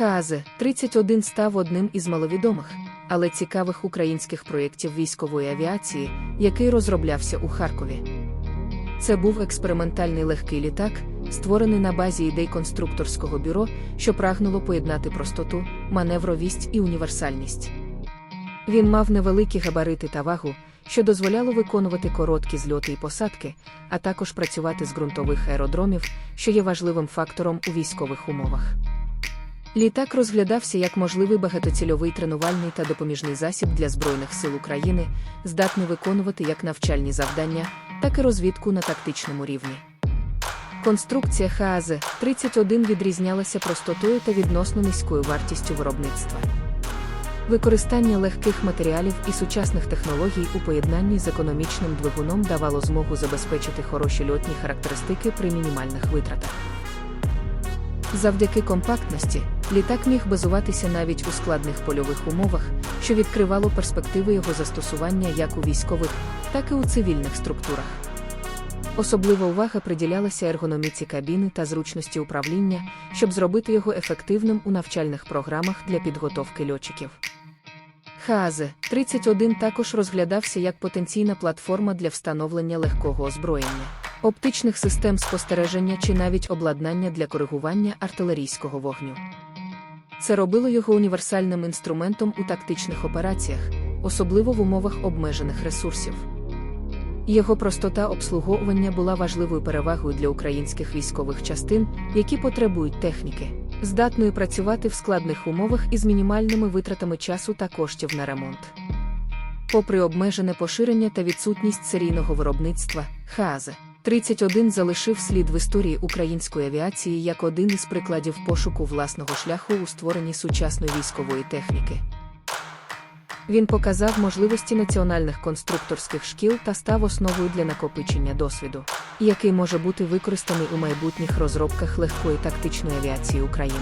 ХАЗ-31 став одним із маловідомих, але цікавих українських проєктів військової авіації, який розроблявся у Харкові. Це був експериментальний легкий літак, створений на базі ідей конструкторського бюро, що прагнуло поєднати простоту, маневровість і універсальність. Він мав невеликі габарити та вагу, що дозволяло виконувати короткі зльоти і посадки, а також працювати з ґрунтових аеродромів, що є важливим фактором у військових умовах. Літак розглядався як можливий багатоцільовий тренувальний та допоміжний засіб для Збройних сил України, здатний виконувати як навчальні завдання, так і розвідку на тактичному рівні. Конструкція ХАЗ-31 відрізнялася простотою та відносно низькою вартістю виробництва. Використання легких матеріалів і сучасних технологій у поєднанні з економічним двигуном давало змогу забезпечити хороші льотні характеристики при мінімальних витратах. Завдяки компактності, літак міг базуватися навіть у складних польових умовах, що відкривало перспективи його застосування як у військових, так і у цивільних структурах. Особлива увага приділялася ергономіці кабіни та зручності управління, щоб зробити його ефективним у навчальних програмах для підготовки льотчиків. ХАЗ-31 також розглядався як потенційна платформа для встановлення легкого озброєння, оптичних систем спостереження чи навіть обладнання для коригування артилерійського вогню. Це робило його універсальним інструментом у тактичних операціях, особливо в умовах обмежених ресурсів. Його простота обслуговування була важливою перевагою для українських військових частин, які потребують техніки, здатної працювати в складних умовах із мінімальними витратами часу та коштів на ремонт. Попри обмежене поширення та відсутність серійного виробництва, ХАЗ 31 залишив слід в історії української авіації як один із прикладів пошуку власного шляху у створенні сучасної військової техніки. Він показав можливості національних конструкторських шкіл та став основою для накопичення досвіду, який може бути використаний у майбутніх розробках легкої тактичної авіації України.